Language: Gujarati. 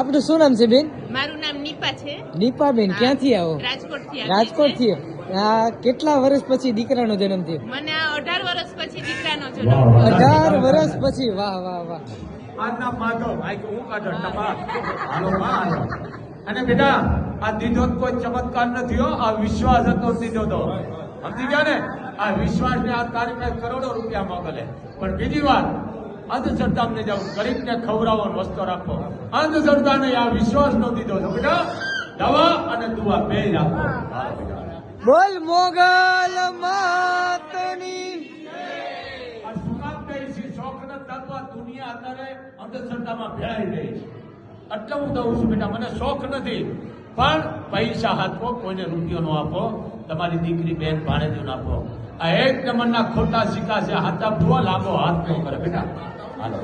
આપણું શું નામ છે બેન? મારું નામ નીપા છે. દીપાબેન ક્યાંથી આવો? રાજકોટથી રાજકોટથી. આ કેટલા વર્ષ પછી દીકરાનો જન્મ થયો? મને આ અઢાર વર્ષ પછી દીકરાનો જન્મ અઢાર વર્ષ પછી. વાહ વાહ વાહ. આજના માધવ આ હું કાઢો ટપા હાલો હાલો અને બેટા આ દીધો કોઈ ચમત્કાર નથી હો. આ વિશ્વાસ હતો દીધો તો. સમજી ગયા ને? આ વિશ્વાસ ને આ તારીખ ને કરોડો રૂપિયા મોકલે. પણ બીજી વાત અંધશ્રદ્ધા ને જાવ ગરીબ ને ખવડાવો વસ્તો રાખો. અંધશ્રદ્ધા ને આ વિશ્વાસ નો દીધો. છે બેટા દવા અને દુઆ બે રાખો. બોલ મોગલ માતની. આ છે તત્વ દુનિયા અત્યારે અંધશ્રદ્ધામાં ભેળાઈ રહી છે. એટલે હું દઉં છું બેટા મને શોખ નથી. પણ પૈસા હાથો કોઈને રૂપિયો નો આપો તમારી દીકરી બેન ભાણેજો આપો. આ એક નંબરના ખોટા સિક્કા છે હાથ આપવો લાંબો હાથ નો કરે બેટા હાલો.